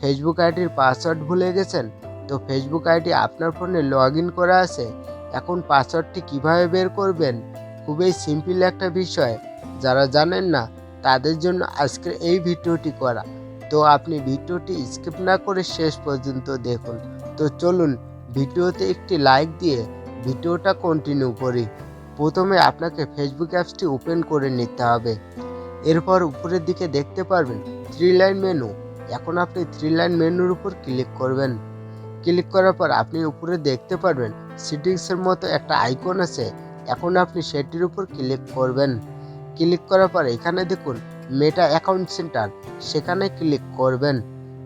Facebook আইডির password ভুলে গেছেন? তো ফেসবুক আইডি আপনার ফোনে লগ করা আছে। এখন পাসওয়ার্ডটি কীভাবে বের করবেন? খুবই সিম্পল একটা বিষয়। যারা জানেন না, তাদের জন্য আজকের এই ভিডিওটি করা। তো আপনি ভিডিওটি স্কিপ না করে শেষ পর্যন্ত দেখুন। তো চলুন, ভিডিওতে একটি লাইক দিয়ে ভিডিওটা কন্টিনিউ করি। প্রথমে আপনাকে ফেসবুক অ্যাপসটি ওপেন করে নিতে হবে। এরপর উপরের দিকে দেখতে পারবেন থ্রি লাইন মেনু এখন আপনি থ্রি লাইন মেনুর উপর ক্লিক করবেন। ক্লিক করার পর আপনি উপরে দেখতে পারবেন সিটিংসের মতো একটা আইকন আছে। এখন আপনি সেটির উপর ক্লিক করবেন। ক্লিক করার পর এখানে দেখুন মেটা অ্যাকাউন্ট সেন্টার সেখানে ক্লিক করবেন।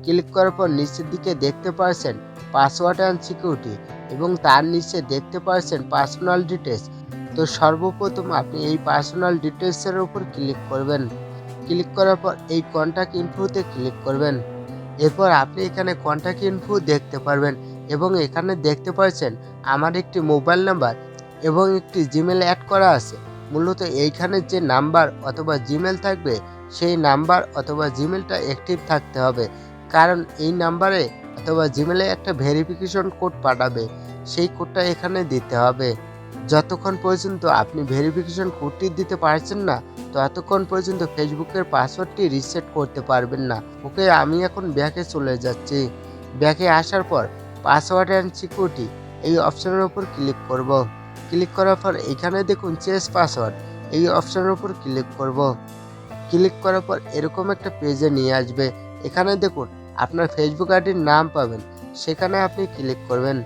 ক্লিক করার পর নিচের দিকে দেখতে পাচ্ছেন পাসওয়ার্ড অ্যান্ড সিকিউরিটি এবং তার নিচে দেখতে পাচ্ছেন পার্সোনাল ডিটেলস তো সর্বপ্রথম আপনি এই পার্সোনাল ডিটেলসের উপর ক্লিক করবেন। ক্লিক করার পর এই কন্ট্যাক্ট ইনফোতে ক্লিক করবেন। এরপর আপনি এখানে কন্ট্যাক্ট ইনফো দেখতে পারবেন এবং এখানে দেখতে পাচ্ছেন আমার একটি মোবাইল নাম্বার এবং একটি জিমেল অ্যাড করা আছে। মূলত এইখানে যে নাম্বার অথবা জিমেল থাকবে, সেই নাম্বার অথবা জিমেলটা অ্যাক্টিভ থাকতে হবে। কারণ এই নাম্বারে অথবা জিমেলে একটা ভেরিফিকেশন কোড পাঠাবে, সেই কোডটা এখানে দিতে হবে। যতক্ষণ পর্যন্ত আপনি ভেরিফিকেশন কোডটি দিতে পারছেন না, ততক্ষণ পর্যন্ত ফেসবুকের পাসওয়ার্ডটি রিসেট করতে পারবেন না। ওকে, আমি এখন ব্যাকে চলে যাচ্ছি। ব্যাকে আসার পর পাসওয়ার্ড অ্যান্ড সিকিউরিটি এই অপশনের উপর ক্লিক করব। ক্লিক করার পর এখানে দেখুন চেস পাসওয়ার্ড এই অপশনের উপর ক্লিক করব। ক্লিক করার পর এরকম একটা পেজে নিয়ে আসবে। এখানে দেখুন আপনার ফেসবুক আইডির নাম পাবেন, সেখানে আপনি ক্লিক করবেন।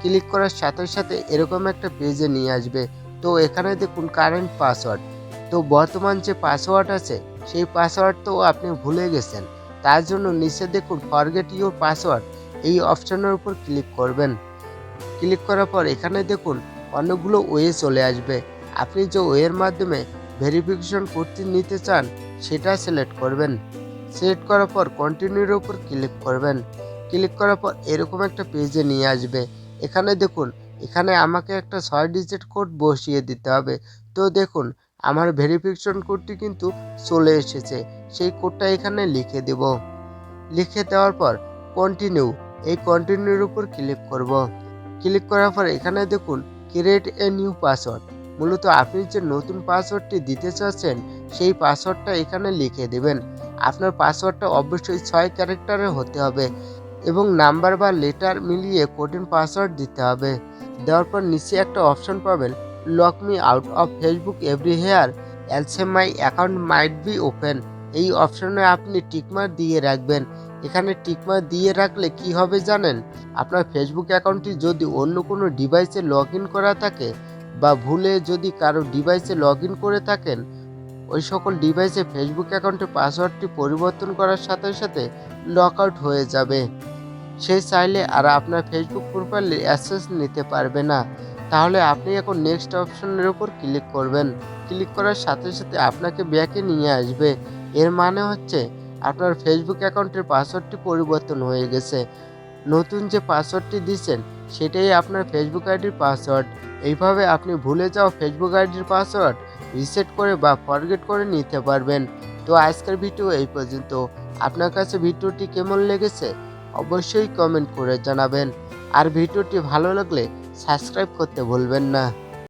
ক্লিক করার সাথে সাথে এরকম একটা পেজে নিয়ে আসবে। তো এখানে দেখুন কারেন্ট পাসওয়ার্ড তো বর্তমান যে পাসওয়ার্ড আছে, সেই পাসওয়ার্ড তো আপনি ভুলে গেছেন। তার জন্য নিচে দেখুন ফরগেট ইউর পাসওয়ার্ড এই অপশনের উপর ক্লিক করবেন। ক্লিক করার পর এখানে দেখুন অনেকগুলো ওয়ে চলে আসবে। আপনি যে ওয়ের মাধ্যমে ভেরিফিকেশন করতে নিতে চান, সেটা সিলেক্ট করবেন। সিলেক্ট করার পর কন্টিনিউর উপর ক্লিক করবেন। ক্লিক করার পর এরকম একটা পেজে নিয়ে আসবে। এখানে দেখুন, এখানে আমাকে একটা ছয় ডিজিট কোড বসিয়ে দিতে হবে। তো দেখুন, আমার ভেরিফিকেশন কোডটি কিন্তু চলে এসেছে। সেই কোডটা এখানে লিখে দেব। লিখে দেওয়ার পর কন্টিনিউ এই কন্টিনিউর উপর ক্লিক করব। ক্লিক করার পর এখানে দেখুন ক্রিয়েট এ নিউ পাসওয়ার্ড মূলত আপনি যে নতুন পাসওয়ার্ডটি দিতে চাচ্ছেন, সেই পাসওয়ার্ডটা এখানে লিখে দেবেন। আপনার পাসওয়ার্ডটা অবশ্যই ছয় ক্যারেক্টারের হতে হবে। এবং নাম্বার বা লেটার মিলিয়ে কঠিন পাসওয়ার্ড দিতে হবে। দেওয়ার পর নিচে একটা অপশন পাবেন lock me out of Facebook everywhere else my account might be open এই অপশনে আপনি টিকমার দিয়ে রাখবেন। এখানে টিকমার দিয়ে রাখলে কি হবে জানেন? আপনার ফেসবুক অ্যাকাউন্টটি যদি অন্য কোনো ডিভাইসে লগ করা থাকে বা ভুলে যদি কারও ডিভাইসে লগ করে থাকেন, ওই সকল ডিভাইসে ফেসবুক অ্যাকাউন্টের পাসওয়ার্ডটি পরিবর্তন করার সাথে সাথে লক আউট হয়ে যাবে। সে চাইলে আর আপনার ফেসবুক প্রোফাইলে অ্যাক্সেস নিতে পারবে না। তাহলে আপনি এখন নেক্সট অপশনের উপর ক্লিক করবেন। ক্লিক করার সাথে সাথে আপনাকে ব্যাকে নিয়ে আসবে। এর মানে হচ্ছে আপনার ফেসবুক অ্যাকাউন্টের পাসওয়ার্ডটি পরিবর্তন হয়ে গেছে। নতুন যে পাসওয়ার্ডটি দিচ্ছেন, সেটাই আপনার ফেসবুক আইডির পাসওয়ার্ড এইভাবে আপনি ভুলে যাওয়া ফেসবুক আইডির পাসওয়ার্ড রিসেট করে বা ফরগেট করে নিতে পারবেন। তো আজকের ভিডিও এই পর্যন্ত। আপনার কাছে ভিডিওটি কেমন লেগেছে? অবশ্যই কমেন্ট করে জানাবেন। আর ভিডিওটি ভালো লাগলে সাবস্ক্রাইব করতে ভুলবেন না।